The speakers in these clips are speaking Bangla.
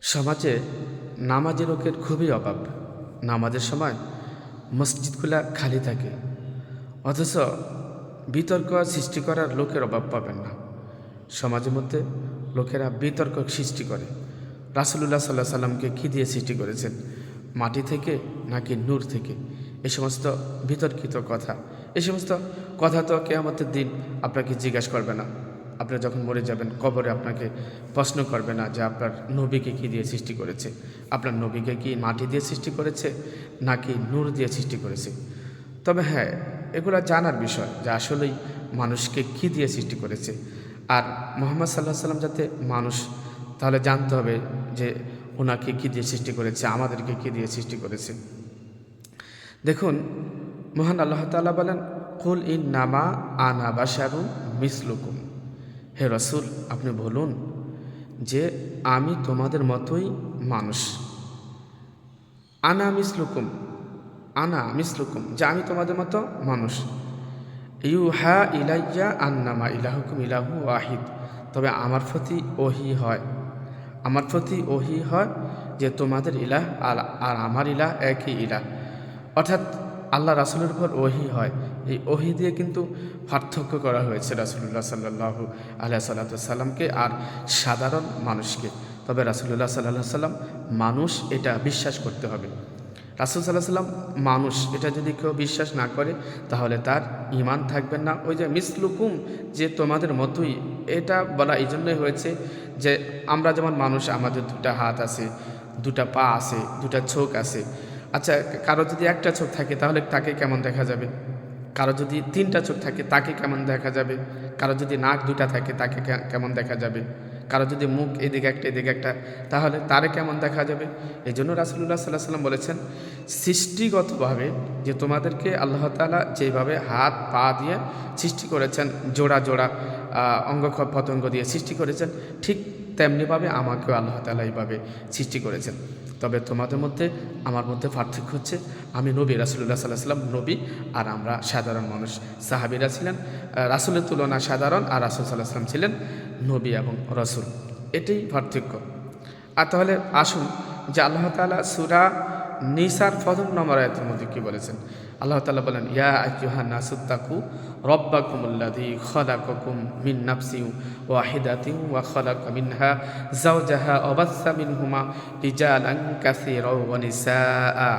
সমাজে নামাজি লোকের খুবই অভাব। নামাজের সময় মসজিদগুলা খালি থাকে। অথচ বিতর্ক সৃষ্টি করার লোকের অভাব পাবেন না। সমাজের মধ্যে লোকেরা বিতর্ক সৃষ্টি করে। রাসুলুল্লাহ সাল্লাহ সাল্লামকে কী দিয়ে সৃষ্টি করেছেন? মাটি থেকে নাকি নূর থেকে? এ সমস্ত বিতর্কিত কথা। এ সমস্ত কথা তো কেয়ামতের দিন আপনাকে জিজ্ঞাসা করবে না। আপনি যখন মরে যাবেন, কবরে আপনাকে প্রশ্ন করবে না যে আপনার নবীকে কী দিয়ে সৃষ্টি করেছে? আপনার নবীকে কি মাটি দিয়ে সৃষ্টি করেছে, নাকি নূর দিয়ে সৃষ্টি করেছে? তবে হ্যাঁ এগুলো জানার বিষয় যে আসলেই মানুষকে কী দিয়ে সৃষ্টি করেছে। আর মোহাম্মদ সাল্লাহ সাল্লাম যাতে মানুষ, তাহলে জানতে হবে যে ওনাকে কী দিয়ে সৃষ্টি করেছে, আমাদেরকে কী দিয়ে সৃষ্টি করেছে। দেখুন, মহান আল্লাহ তাআলা বলেন, কুল ইন নামা আনা বাসারু মিসলুকুম। হে রসুল, আপনি বলুন যে আমি তোমাদের মতোই মানুষ। আনা মিসলুকুম আনা মিসলুকুম, যে আমি তোমাদের মতো মানুষ। ইউ হা ইলাইয়া আন্নামা ইলাহুকুম ইলাহু ওয়াহিদ। তবে আমার প্রতি ওহি হয়, আমার প্রতি ওহি হয় যে তোমাদের ইলাহ আর আর আমার ইলাহ একই ইলাহ। অর্থাৎ আল্লাহ রাসুলের উপর ওহি হয়। এই ওহি দিয়ে কিন্তু পার্থক্য করা হয়েছে রাসুল্লাহ সাল্লাহু আলিয়া সাল্লাতামকে আর সাধারণ মানুষকে। তবে রাসুল্লাহ সাল্লাহ সাল্লাম মানুষ এটা বিশ্বাস করতে হবে। রাসুল সাল্লাহ সাল্লাম মানুষ, এটা যদি কেউ বিশ্বাস না করে, তাহলে তার ইমান থাকবেন না। ওই যে মিসলুকুম, যে তোমাদের মতোই, এটা বলা এই জন্যই হয়েছে যে আমরা যেমন মানুষ, আমাদের দুটা হাত আছে, দুটা পা আছে, দুটা চোখ আছে। আচ্ছা কারও যদি একটা চোখ থাকে, তাহলে তাকে কেমন দেখা যাবে? কারও যদি তিনটা চোখ থাকে, তাকে কেমন দেখা যাবে? কারও যদি নাক দুটা থাকে, তাকে কেমন দেখা যাবে? কারও যদি মুখ এদিকে একটা এদিকে একটা, তাহলে তারে কেমন দেখা যাবে? এই জন্য রাসুল্লাহ সাল্লাহ সাল্লাম বলেছেন, সৃষ্টিগতভাবে যে তোমাদেরকে আল্লাহ তালা যেভাবে হাত, পা দিয়ে সৃষ্টি করেছেন, জোড়া জোড়া অঙ্গ পতঙ্গ দিয়ে সৃষ্টি করেছেন, ঠিক তেমনিভাবে আমাকেও আল্লাহ তালা এইভাবে সৃষ্টি করেছেন। তবে তোমাদের মধ্যে, আমার মধ্যে পার্থক্য হচ্ছে, আমি নবী রাসুল্লাহ সাল্লাহ সাল্লাম নবী আর আমরা সাধারণ মানুষ, সাহাবিরা ছিলেন রাসূলের তুলনা সাধারণ আর রাসুল সাল্লাহ সাল্লাম ছিলেন নবী এবং রসুল। এটাই পার্থক্য। আর তাহলে আসুন যে আল্লাহ তালা সুরা নিসার প্রথম নম্বর আয়াতের মধ্যে কি বলেছেন? আল্লাহ তালা বলেন, ইয়া আইয়ুহা নাসুত্তাকু রব্বাকুমুল্লাযী খালাকাকুম মিন নাফসিন ওয়াহিদাতিন ওয়া খালাকা মিনহা যাওজাহা ওয়া বাসসা মিনহুমা রিজালান কাসীরা ওয়া নিসাআ।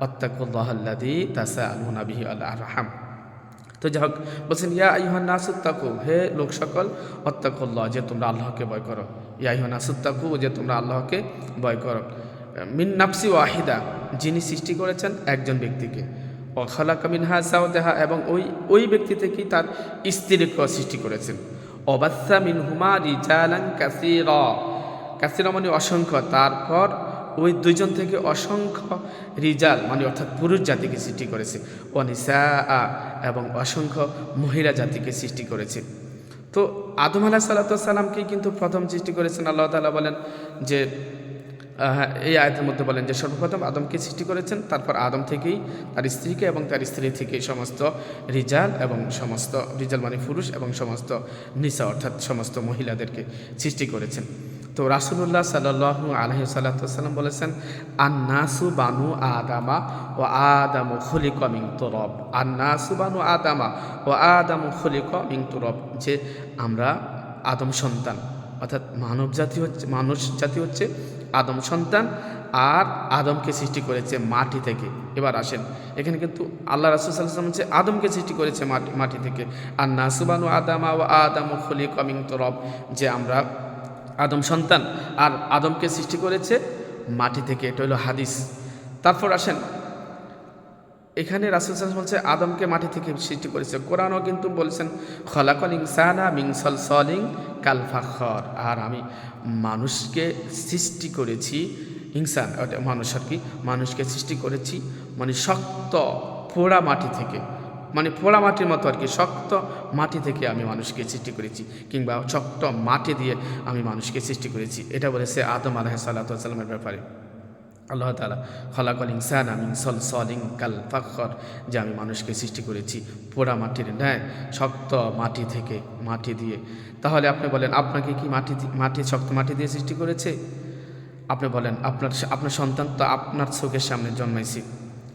ওয়াত্তাকুল্লাহাল্লাযী তাসাআলুনা বিহি আল আরহাম। তো যাই হোক, বলছেন, ইয়া আইহান নাসুত্তাকু হে লোক সকল অত্তাকুল্লাহ যে তোমরা আল্লাহকে ভয় করো। ইয়া আইহান নাসুত্তাকু যে তোমরা আল্লাহকে ভয় করো। মিন নাফসি ওয়াহিদা, যিনি সৃষ্টি করেছেন একজন ব্যক্তিকে। ও খালাকা মিনহা সাউদাহা এবং ওই ওই ব্যক্তি থেকেই তার স্ত্রীকে সৃষ্টি করেছেন। অবাসা মিন হুমা রিজালাং কাসির। কাসির মানে অসংখ্য, তারপর ওই দুইজন থেকে অসংখ্য রিজাল মানে অর্থাৎ পুরুষ জাতিকে সৃষ্টি করেছে। অনিসা এবং অসংখ্য মহিলা জাতিকে সৃষ্টি করেছে। তো আদম আলাহ সাল্লাতামকে কিন্তু প্রথম সৃষ্টি করেছেন। আল্লাহ তালা বলেন যে এই আয়তের মধ্যে বলেন যে, সর্বপ্রথম আদমকে সৃষ্টি করেছেন, তারপর আদম থেকেই তার স্ত্রীকে এবং তার স্ত্রী থেকে সমস্ত রিজাল এবং সমস্ত রিজাল মানে পুরুষ এবং সমস্ত নিসা অর্থাৎ সমস্ত মহিলাদেরকে সৃষ্টি করেছেন। তো রাসুলুল্লাহ সাল্লু আলহি সাল্লাম বলেছেন, আন্নাসু বানু আদামা ও আদামু খুলিক মিং তরব। আন্নাসু বানু আদামা ও আদামু খুলিক মিং তোরব, যে আমরা আদম সন্তান, অর্থাৎ মানব জাতি হচ্ছে, মানুষ জাতি হচ্ছে আদম সন্তান আর আদমকে সৃষ্টি করেছে মাটি থেকে। এবার আসেন, এখানে কিন্তু আল্লাহ রাসুসাল্লাম হচ্ছে আদমকে সৃষ্টি করেছে মাটি থেকে। আর নাসুবানু আদামা ও আদাম খলি কমিং তরব, যে আমরা আদম সন্তান আর আদমকে সৃষ্টি করেছে মাটি থেকে। এটা হলো হাদিস। তারপর আসেন এখানে রাসুল সাল্লাম বলছে, আদমকে মাটি থেকে সৃষ্টি করেছে। কোরআনও কিন্তু বলছেন, খলাকল ইনসানা মিংসল সলিং কালফাখর। আর আমি মানুষকে সৃষ্টি করেছি, ইনসান মানুষ আর কি, মানুষকে সৃষ্টি করেছি মানে শক্ত, পোড়া মাটি থেকে। মানে পোড়া মাটির মতো আর কি, শক্ত মাটি থেকে আমি মানুষকে সৃষ্টি করেছি কিংবা শক্ত মাটি দিয়ে আমি মানুষকে সৃষ্টি করেছি। এটা বলেছে আদম আলাহ সাল্লা সাল্লামের ব্যাপারে। আল্লাহ তালা খলাকল ইনসান আমি সল সলিং কাল ফাখর, যে আমি মানুষকে সৃষ্টি করেছি পোড়া মাটির ন্যায়, শক্ত মাটি থেকে মাটি দিয়ে। তাহলে আপনি বলেন, আপনাকে কি মাটি মাটি, শক্ত মাটি দিয়ে সৃষ্টি করেছে? আপনি বলেন, আপনার আপনার সন্তান তো আপনার চোখের সামনে জন্মাইছে।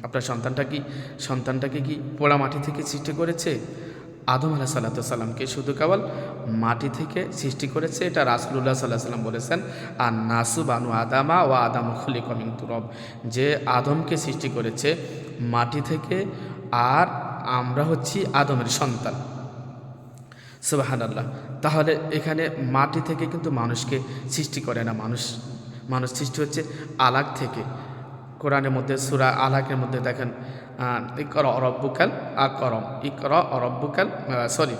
আপনার সন্তানটা কি, সন্তানটাকে কি পোড়া মাটি থেকে সৃষ্টি করেছে? আদম আলাহ সাল্লাতু সাল্লামকে শুধু কেবল মাটি থেকে সৃষ্টি করেছে, এটা রাসুল্লাহ সাল্লাহ সাল্লাম বলেছেন, আর নাসু বানু আদামা ও আদাম খুলি কমিং তুরব যে আদমকে সৃষ্টি করেছে মাটি থেকে, আর আমরা হচ্ছি আদমের সন্তান। সুবাহান আল্লাহ তাহলে এখানে মাটি থেকে কিন্তু মানুষকে সৃষ্টি করে না, মানুষ মানুষ সৃষ্টি হচ্ছে আলাগ থেকে। কোরআনের মধ্যে, সুরা আলাকের মধ্যে দেখেন ইকর অরব্বুকাল আকরম, ইকর অরব্বুকাল সরি,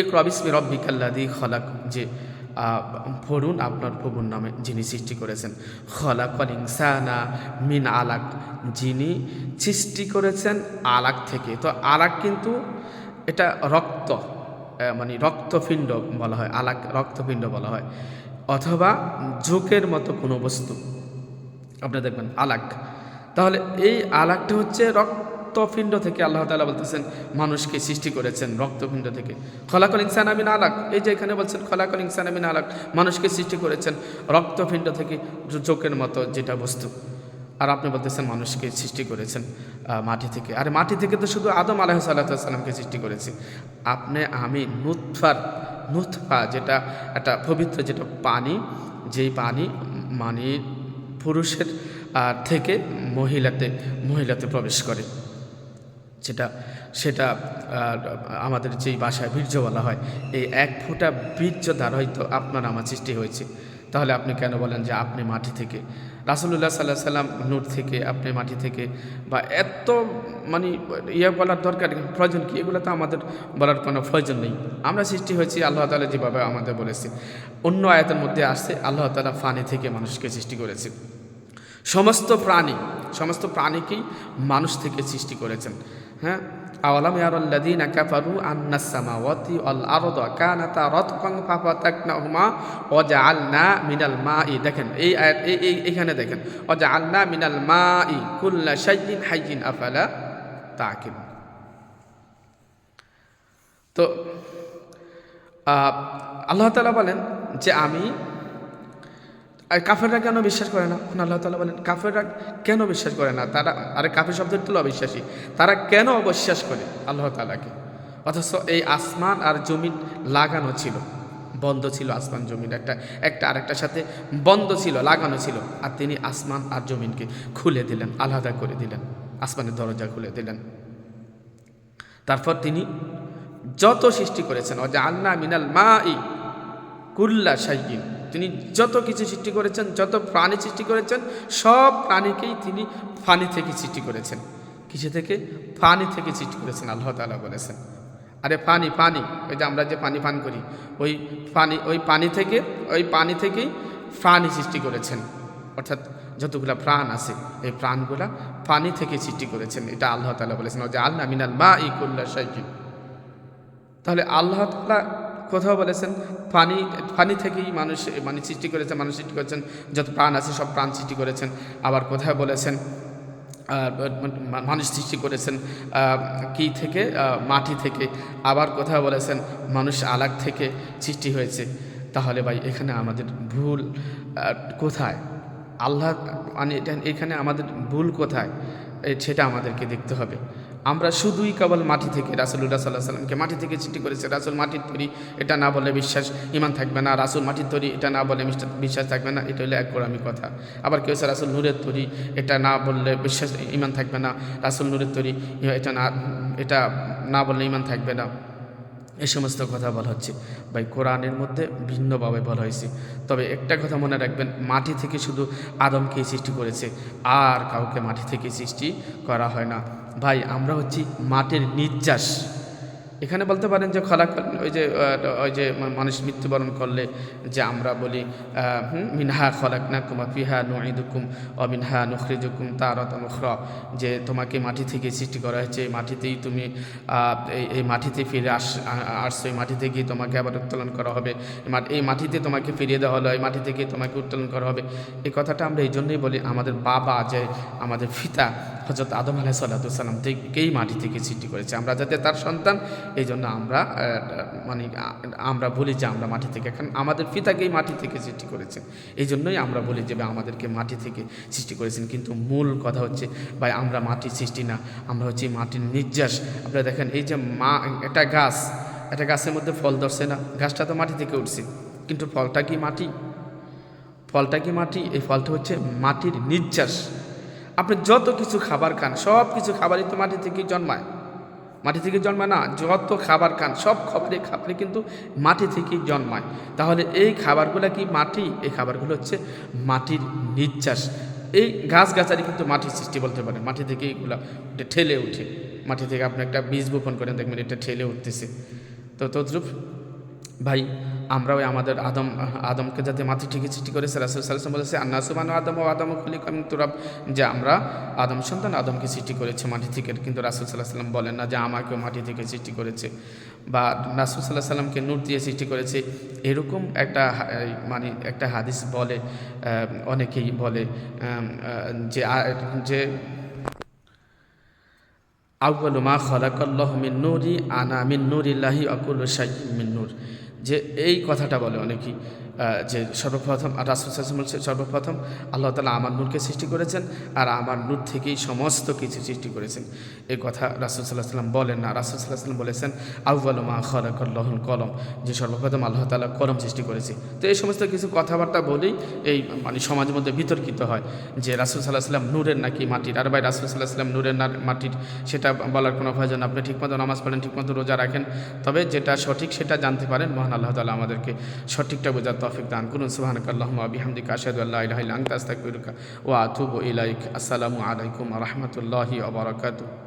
ইকর বিসমি রব্বিকাল্লাদি খলাক যে পড়ুন আপনার প্রভুর নামে যিনি সৃষ্টি করেছেন। খলাকল ইনসানা মিন আলাক, যিনি সৃষ্টি করেছেন আলাক থেকে। তো আলাক কিন্তু এটা রক্ত মানে রক্তপিণ্ড বলা হয়, আলাক রক্তপিণ্ড বলা হয়, অথবা ঝোঁকের মতো কোনো বস্তু। আপনি দেখবেন, আলাক তাহলে এই আলাকটা হচ্ছে রক্তপিণ্ড থেকে আল্লাহ তাআলা বলতেছেন, মানুষকে সৃষ্টি করেছেন রক্তপিণ্ড থেকে। খলাকল ইনসান আমিন আলাক, এই যে এখানে বলছেন, খলাকল ইনসান আমিন আলাক, মানুষকে সৃষ্টি করেছেন রক্তপিণ্ড থেকে চোখের মতো যেটা বস্তু। আর আপনি বলতেছেন, মানুষকে সৃষ্টি করেছেন মাটি থেকে। আর মাটি থেকে তো শুধু আদম আলাহ সাল্লাহামকে সৃষ্টি করেছি। আপনি, আমি নুৎফার নুৎফা যেটা একটা পবিত্র যেটা পানি, যেই পানি মানে পুরুষের আহ, থেকে মহিলাতে মহিলাতে প্রবেশ করে। যেটা সেটা আমাদের যেই বাসায় বীর্য বলা হয় এই এক ফোঁটা বীর্য দ্বারা হয়তো আপনার আমার সৃষ্টি হয়েছে। তাহলে আপনি কেন বলেন যে আপনি মাটি থেকে? রাসুল্লাহ সাল্লাহ সাল্লাম নূর থেকে আপনি মাটি থেকে বা এত মানে ইয়ে বলার দরকার প্রয়োজন কি? এগুলো তো আমাদের বলার কোনো প্রয়োজন নেই। আমরা সৃষ্টি হয়েছি আল্লাহ তালা যেভাবে আমাদের বলেছে। অন্য আয়াতের মধ্যে আসছে আল্লাহ তালা ফানি থেকে মানুষকে সৃষ্টি করেছে। সমস্ত প্রাণী, সমস্ত প্রাণীকেই মানুষ থেকে সৃষ্টি করেছেন। হ্যাঁ? মিনাল মাই। দেখেন, এই আয়াত, এই এখানে দেখেন ওয়া জাআলনা মিনাল মাই কুল্লা শাইইন হাইয়িন আফালা তাকিল তো আল্লাহ তাআলা বলেন যে আমি আর কাফেররা কেন বিশ্বাস করে না? আল্লাহ তালা বলেন, কাফেররা কেন বিশ্বাস করে না? তারা, আরে কাফের শব্দের তুলো অবিশ্বাসী। তারা কেন অবিশ্বাস করে আল্লাহ তালাকে অথচ এই আসমান আর জমিন লাগানো ছিল। বন্ধ ছিল আসমান, জমিন একটা একটা আরেকটার সাথে বন্ধ ছিল, লাগানো ছিল। আর তিনি আসমান আর জমিনকে খুলে দিলেন, আলাদা করে দিলেন। আসমানের দরজা খুলে দিলেন। তারপর তিনি যত সৃষ্টি করেছেন অজা আল্লাহ মিনাল মা ই কুল্লা সাইকিন তিনি যত কিছু সৃষ্টি করেছেন, যত প্রাণী সৃষ্টি করেছেন, সব প্রাণীকেই তিনি ফানি থেকে সৃষ্টি করেছেন। কিসে থেকে? ফানি থেকে সৃষ্টি করেছেন, আল্লাহ তাআলা বলেছেন। আরে পানি পানি ওই যে আমরা যে পানি পান করি, ওই পানি ওই পানি থেকে, ওই পানি থেকেই প্রাণী সৃষ্টি করেছেন। অর্থাৎ যতগুলা প্রাণ আছে, এই প্রাণগুলা পানি থেকে সৃষ্টি করেছেন, এটা আল্লাহ তাআলা বলেছেন। যে আল্লাহ মিনাল মা ই কুল্লা সাইকিন তাহলে আল্লাহ তাআলা কোথাও বলেছেন পানি পানি থেকেই মানুষ মানে সৃষ্টি করেছেন মানুষ সৃষ্টি করেছেন, যত প্রাণ আছে সব প্রাণ সৃষ্টি করেছেন। আবার কোথায় বলেছেন মানুষ সৃষ্টি করেছেন কি থেকে মাটি থেকে। আবার কোথাও বলেছেন, মানুষ আলাগ থেকে সৃষ্টি হয়েছে। তাহলে ভাই, এখানে আমাদের ভুল কোথায়? আল্লাহ মানে এখানে আমাদের ভুল কোথায়? সেটা আমাদেরকে দেখতে হবে। আমরা শুধুই কেবল মাটি থেকে রাসুল্লাহ সাল্লাহ সাল্লামকে মাটি থেকে চিঠি করেছে। রাসুল মাটির তৈরি, এটা না বলে বিশ্বাস ইমান থাকবে না। রাসুল মাটির তৈরি, এটা না বলে বিশ্বাস থাকবে না। এটা হলো এক গোড়ামি কথা। আবার কেউ সে রাসুল নূরের তৈরি, এটা না বললে বিশ্বাস ইমান থাকবে না। রাসুল নূরের তৈরি, এটা না এটা না বললে ইমান থাকবে না। এই সমস্ত কথা বলা হচ্ছে। ভাই, কোরআনের মধ্যে ভিন্নভাবে বলা হয়েছে। তবে একটা কথা মনে রাখবেন, মাটি থেকে শুধু আদমকে সৃষ্টি করেছে, আর কাউকে মাটি থেকে সৃষ্টি করা হয় না। ভাই, আমরা হচ্ছি মাটির নির্যাস। এখানে বলতে পারেন যে খলাক, ওই যে ওই যে মানুষ মৃত্যুবরণ করলে যে আমরা বলি মিনহা খলাক না কুমা ফিহা নুকুম ও মিনহা নুখরিজুকুম তারত মুখর যে তোমাকে মাটি থেকে সৃষ্টি করা হয়েছে, এই মাটিতেই তুমি এই মাটিতে ফিরে আস আসছো, এই মাটি থেকেই তোমাকে আবার উত্তোলন করা হবে। এই মাটিতে তোমাকে ফিরিয়ে দেওয়া হলো, এই মাটি থেকে তোমাকে উত্তোলন করা হবে। এই কথাটা আমরা এই জন্যই বলি, আমাদের বাবা যে আমাদের পিতা হজরত আদম আলাহ সাল্লাতুসাল্লাম থেকেই মাটি থেকে সৃষ্টি করেছে। আমরা যাতে তার সন্তান এই জন্য আমরা মানে আমরা বলি যে আমরা মাটি থেকে এখন আমাদের পিতাকেই মাটি থেকে সৃষ্টি করেছেন। এই জন্যই আমরা বলি যে আমাদেরকে মাটি থেকে সৃষ্টি করেছেন। কিন্তু মূল কথা হচ্ছে, ভাই, আমরা মাটির সৃষ্টি না, আমরা হচ্ছে মাটির নির্যাস। আপনারা দেখেন, এই যে মা, একটা গাছ, একটা গাছের মধ্যে ফল ধরছে না, গাছটা তো মাটি থেকে উঠছে। কিন্তু ফলটা কি মাটি? ফলটা কি মাটি? এই ফলটা হচ্ছে মাটির নির্যাস। আপনি যত কিছু খাবার খান, সব কিছু খাবারই তো মাটি থেকেই জন্মায়। মাটি থেকে জন্মায় না, যত খাবার খান, সব খাবারই খাবারই কিন্তু মাটি থেকেই জন্মায়। তাহলে এই খাবারগুলো কি মাটি? এই খাবারগুলো হচ্ছে মাটির নির্যাস। এই গাছগাছালি কিন্তু মাটির সৃষ্টি বলতে পারে। মাটি থেকে এইগুলো এটা ঠেলে উঠে মাটি থেকে আপনি একটা বীজ বপন করেন, দেখবেন এটা ঠেলে উঠতেছে। তো তদ্রুপ, ভাই আমরাও আমাদের আদম, আদমকে যাতে মাটি থেকে সৃষ্টি করেছে রাসুল সাল্লাম বলেছে, আন্না সুবান আদম ও আদম খুলি তুরাব। যে আমরা আদম সন্তান আদমকে সৃষ্টি করেছে মাটি থেকে, কিন্তু রাসুল সাল্লাহ সাল্লাম বলেন না যে আমাকেও মাটি থেকে সৃষ্টি করেছে। বা রাসুল সাল্লাহ সাল্লামকে নূর দিয়ে সৃষ্টি করেছে। এরকম একটা মানে একটা হাদিস বলে অনেকেই বলে যে যে আউ্বালু মা খলাকাল্লাহ মিন নুরি, আনা মিন নুরিল্লাহি আকুল শাই মিন যে এই কথাটা বলে অনেকেই। যে সর্বপ্রথম রাসুল বলছে, সর্বপ্রথম আল্লাহ তালা আমার নূরকে সৃষ্টি করেছেন আর আমার নূর থেকেই সমস্ত কিছু সৃষ্টি করেছেন। এই কথা রাসুল সাল্লাহ সাল্লাম বলেন না। রাসুল সাল্লাহ সাল্লাম বলেছেন আউ্বালু মা খলাকাল্লাহুল কলম যে সর্বপ্রথম আল্লাহ তালা কলম সৃষ্টি করেছে। তো এই সমস্ত কিছু কথাবার্তা বলেই এই মানে সমাজের মধ্যে বিতর্কিত হয় যে রাসুল সাল্লাহ সাল্লাম নূরের নাকি মাটির। আর ভাই রাসুল সাল্লাহ সাল্লাম নূরের না মাটির সেটা বলার কোনো প্রয়োজন আপনি ঠিকমতো নামাজ পড়েন ঠিকমতো রোজা রাখেন। তবে যেটা সঠিক সেটা জানতে পারেন। মহান আল্লাহ তালা আমাদেরকে সঠিকটা বোঝার তফিক দান করুন সুবাহানক আল্লাহ বিহামদিকা আশহাদু আল্লাহ ইলাহা ইল্লা আনতা আস্তাগফিরুকা ওয়া আতুবু ইলাইক আসসালামু আলাইকুম ওয়া রাহমাতুল্লাহি ওয়া বারাকাতুহু